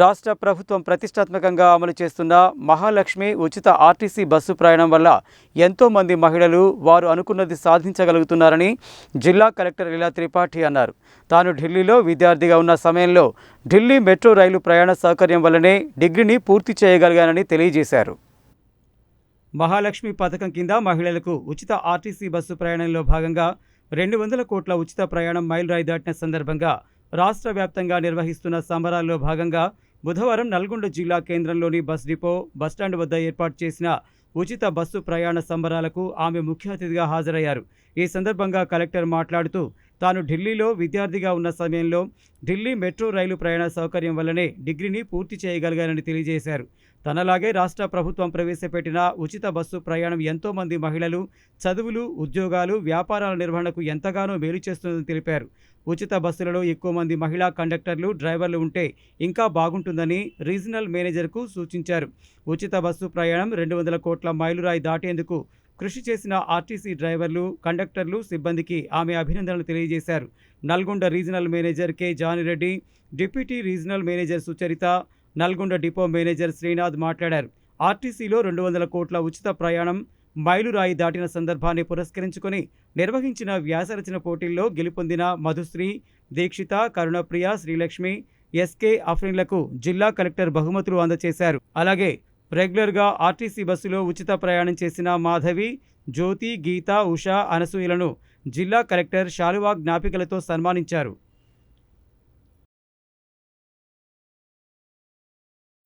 రాష్ట్ర ప్రభుత్వం ప్రతిష్టాత్మకంగా అమలు చేస్తున్న మహాలక్ష్మి ఉచిత ఆర్టీసీ బస్సు ప్రయాణం వల్ల ఎంతోమంది మహిళలు వారు అనుకున్నది సాధించగలుగుతున్నారని జిల్లా కలెక్టర్ లీలా త్రిపాఠి అన్నారు. తాను ఢిల్లీలో విద్యార్థిగా ఉన్న సమయంలో ఢిల్లీ మెట్రో రైలు ప్రయాణ సౌకర్యం వల్లనే డిగ్రీని పూర్తి చేయగలిగానని తెలియజేశారు. మహాలక్ష్మి పథకం కింద మహిళలకు ఉచిత ఆర్టీసీ బస్సు ప్రయాణంలో భాగంగా రెండు వందల కోట్ల ఉచిత ప్రయాణం మైలురాయి దాటిన సందర్భంగా రాష్ట్ర వ్యాప్తంగా నిర్వహిస్తున్న సంబరాల్లో భాగంగా బుధవారం నల్గొండ జిల్లా కేంద్రంలోని బస్ డిపో బస్టాండ్ వద్ద ఏర్పాటు చేసిన ఉచిత బస్సు ప్రయాణ సంబరాలకు ఆమె ముఖ్య అతిథిగా హాజరయ్యారు. ఈ సందర్భంగా కలెక్టర్ మాట్లాడుతూ తాను ఢిల్లీలో విద్యార్థిగా ఉన్న సమయంలో ఢిల్లీ మెట్రో రైలు ప్రయాణ సౌకర్యం వల్లనే డిగ్రీని పూర్తి చేయగలిగానని తెలియజేశారు. తనలాగే రాష్ట్ర ప్రభుత్వం ప్రవేశపెట్టిన ఉచిత బస్సు ప్రయాణం ఎంతోమంది మహిళలు చదువులు ఉద్యోగాలు వ్యాపారాల నిర్వహణకు ఎంతగానో మేలు చేస్తుందని తెలిపారు. ఉచిత బస్సులలో ఎక్కువ మంది మహిళా కండక్టర్లు డ్రైవర్లు ఉంటే ఇంకా బాగుంటుందని రీజనల్ మేనేజర్కు సూచించారు. ఉచిత బస్సు ప్రయాణం రెండు వందల కోట్ల మైలురాయి దాటేందుకు కృషి చేసిన ఆర్టీసీ డ్రైవర్లు కండక్టర్లు సిబ్బందికి ఆమె అభినందనలు తెలియజేశారు. Nalgonda regional manager K. Janireddy deputy regional manager Sucharitha Nalgonda depot manager Srinath మాట్లాడారు. ఆర్టీసీలో రెండు వందల కోట్ల ఉచిత ప్రయాణం మైలురాయి దాటిన సందర్భాన్ని పురస్కరించుకొని నిర్వహించిన వ్యాసరచన పోటీల్లో గెలుపొందిన మధుశ్రీ దీక్షిత కరుణప్రియ శ్రీలక్ష్మి ఎస్కే అఫ్రిన్లకు జిల్లా కలెక్టర్ బహుమతులు అందజేశారు. అలాగే రెగ్యులర్గా ఆర్టీసీ బస్సులో ఉచిత ప్రయాణం చేసిన మాధవి జ్యోతి గీత ఉష అనసూయలను జిల్లా కలెక్టర్ శాలువా జ్ఞాపికలతో సన్మానించారు.